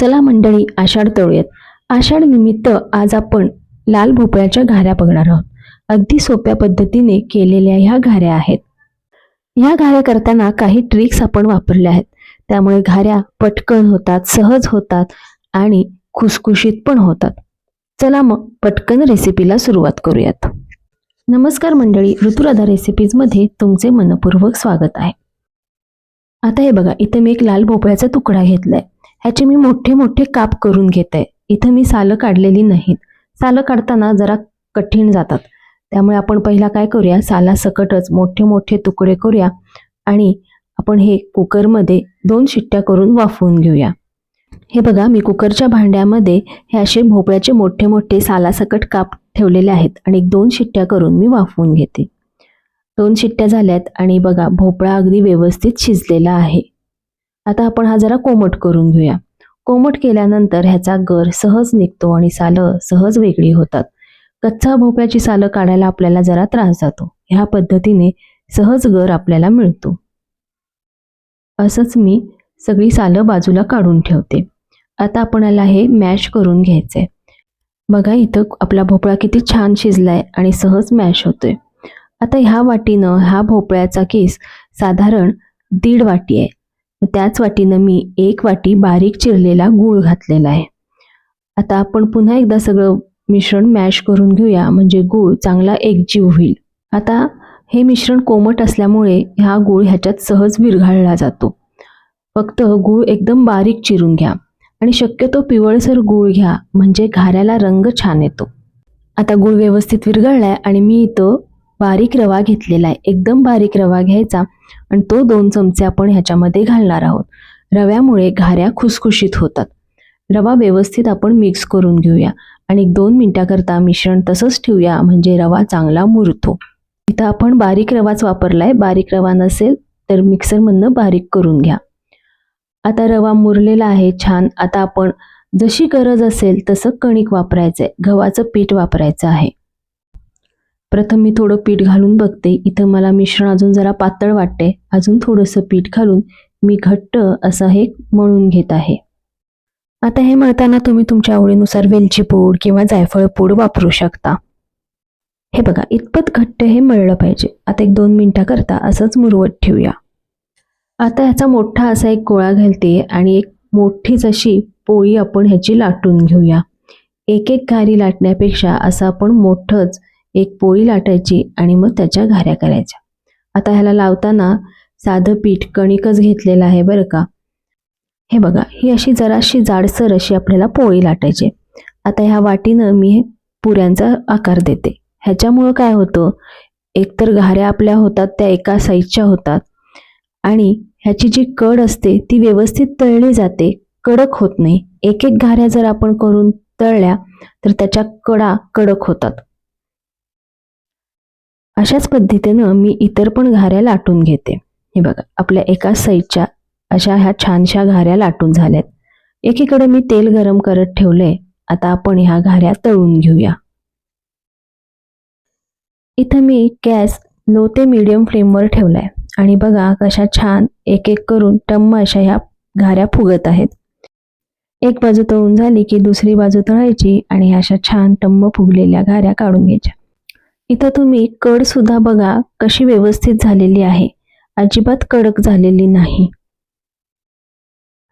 चला मंडळी आषाढ तळूयात आषाढ निमित्त आज आपण लाल भोपळ्याच्या घाऱ्या बघणार आहोत. अगदी सोप्या पद्धतीने केलेल्या ह्या घाऱ्या आहेत. ह्या घाऱ्या करताना काही ट्रिक्स आपण वापरल्या आहेत. त्यामुळे घाऱ्या पटकन होतात सहज होतात आणि खुसखुशीत पण होतात. चला मग पटकन रेसिपीला सुरुवात करूयात. नमस्कार मंडळी ऋतुराधा रेसिपीजमध्ये तुमचे मनपूर्वक स्वागत आहे. आता हे बघा इथं मी एक लाल भोपळ्याचा तुकडा घेतलाय. ह्याचे मी मोठे मोठे काप करून घेत. आहे इथं मी सालं काढलेली नाहीत. सालं काढताना जरा कठीण जातात. त्यामुळे आपण पहिला काय करूया? साला सकटच मोठे मोठे तुकडे करूया आणि आपण हे कुकरमध्ये दोन शिट्ट्या करून वाफवून घेऊया. हे बघा मी कुकरच्या भांड्यामध्ये हे असे भोपळ्याचे मोठे मोठे सालासकट काप ठेवलेले आहेत आणि एक दोन शिट्ट्या करून मी वाफवून घेते. दोन शिट्ट्या झाल्यात आणि बघा भोपळा अगदी व्यवस्थित शिजलेला आहे. आता आपण हा जरा कोमट करून घेऊया. कोमट केल्यानंतर ह्याचा गर सहज निघतो आणि सालं सहज वेगळी होतात. कच्चा भोपळ्याची सालं काढायला आपल्याला जरा त्रास जातो. ह्या पद्धतीने सहज गर आपल्याला मिळतो. असंच मी सगळी सालं बाजूला काढून ठेवते. आता आपण याला हे मॅश करून घ्यायचंय. बघा इथं आपला भोपळा किती छान शिजलाय आणि सहज मॅश होतोय. आता ह्या वाटीनं हा भोपळ्याचा केस साधारण दीड वाटी आहे. त्याच वाटीनं मी एक वाटी बारीक चिरलेला गूळ घातलेला आहे. आता आपण पुन्हा एकदा सगळं मिश्रण मॅश करून घेऊया म्हणजे गूळ चांगला एकजीव होईल. आता हे मिश्रण कोमट असल्यामुळे हा गूळ ह्याच्यात सहज विरघळला जातो. फक्त गूळ एकदम बारीक चिरून घ्या आणि शक्यतो पिवळसर गूळ घ्या म्हणजे घाऱ्याला रंग छान येतो. आता गूळ व्यवस्थित विरघळलाय आणि मी इथं बारीक रवा घेतलेला आहे. एकदम बारीक रवा घ्यायचा आणि तो दोन चमचे आपण ह्याच्यामध्ये घालणार आहोत. रव्यामुळे घाऱ्या खुसखुशीत होतात. रवा व्यवस्थित आपण मिक्स करून घेऊया आणि एक दोन मिनिटाकरता मिश्रण तसंच ठेवूया म्हणजे रवा चांगला मुरतो. इथं आपण बारीक रवाच वापरलाय. बारीक रवा नसेल तर मिक्सरमधनं बारीक करून घ्या. आता रवा मुरलेला आहे छान. आता आपण जशी गरज असेल तसं कणिक वापरायचं आहे गव्हाचं पीठ वापरायचं आहे. प्रथम मी थोडं पीठ घालून बघते. इथं मला मिश्रण अजून जरा पातळ वाटते अजून थोडंसं पीठ घालून मी घट्ट असं हे मळून घेत आहे. आता हे मळताना तुम्ही तुमच्या आवडीनुसार वेलची पूड किंवा जायफळ पूड वापरू शकता. हे बघा इतपत घट्ट हे मळलं पाहिजे. आता एक दोन मिनटाकरता असंच मुरवत ठेवूया. आता ह्याचा मोठा असा एक गोळा घालते आणि एक मोठीच अशी पोळी आपण ह्याची लाटून घेऊया. एक एक घारी लाटण्यापेक्षा असं आपण मोठंच एक पोळी लाटायची आणि मग त्याच्या घाऱ्या करायच्या. आता ह्याला लावताना साधं पीठ कणिकच घेतलेलं आहे बरं का. हे बघा ही अशी जराशी जाडसर अशी आपल्याला पोळी लाटायची आता ह्या वाटीनं मी पुऱ्यांचा आकार देते. ह्याच्यामुळं काय होतं एकतर घाऱ्या आपल्या होतात त्या एका साईजच्या होतात आणि ह्याची जी कड असते ती व्यवस्थित तळली जाते. कडक होत नाही. एक एक घाऱ्या जर आपण करून तळल्या तर त्याच्या कडा कडक होतात. अशाच पद्धतीनं मी इतर पण घाऱ्या लाटून घेते. हे बघा आपल्या एका साईडच्या अशा ह्या छानशा घाऱ्या लाटून झाल्यात. एकीकडे मी तेल गरम करत ठेवलंय आता आपण ह्या घाऱ्या तळून घेऊया. इथं मी गॅस लो ते मीडियम फ्लेमवर ठेवलाय. आणि बघा कशा छान एक एक करून टम्म अशा ह्या घाऱ्या फुगत आहेत. एक बाजू तळून झाली की दुसरी बाजू तळायची आणि अशा छान टम्म फुगलेल्या घाऱ्या काढून घ्यायच्या. इथं तुम्ही कड सुद्धा बघा कशी व्यवस्थित झालेली आहे. अजिबात कडक झालेली नाही.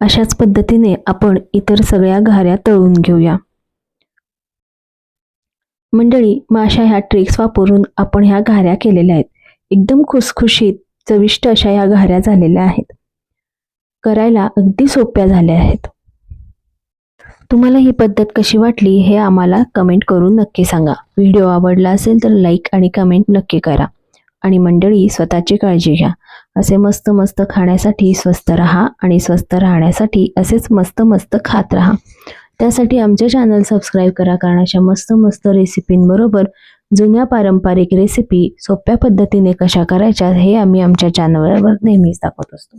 अशाच पद्धतीने आपण इतर सगळ्या घाऱ्या तळून घेऊया. मंडळी मग अशा ह्या ट्रिक्स वापरून आपण ह्या घाऱ्या केलेल्या आहेत. एकदम खुसखुशीत चविष्ट अशा ह्या घाऱ्या झालेल्या आहेत. करायला अगदी सोप्या झाल्या आहेत. तुम्हाला ही पद्धत कशी वाटली हे आम्हाला कमेंट करून नक्की सांगा. व्हिडिओ आवडला असेल तर लाईक आणि कमेंट नक्की करा. आणि मंडळी स्वतःची काळजी घ्या. असे मस्त मस्त खाण्यासाठी स्वस्त राहा आणि स्वस्त राहण्यासाठी असेच मस्त मस्त खात राहा. त्यासाठी आमचे चॅनल सबस्क्राईब करा कारण अशा मस्त मस्त रेसिपींबरोबर जुन्या पारंपरिक रेसिपी सोप्या पद्धतीने कशा करायच्या हे आम्ही आमच्या चॅनलवर नेहमीच दाखवत असतो.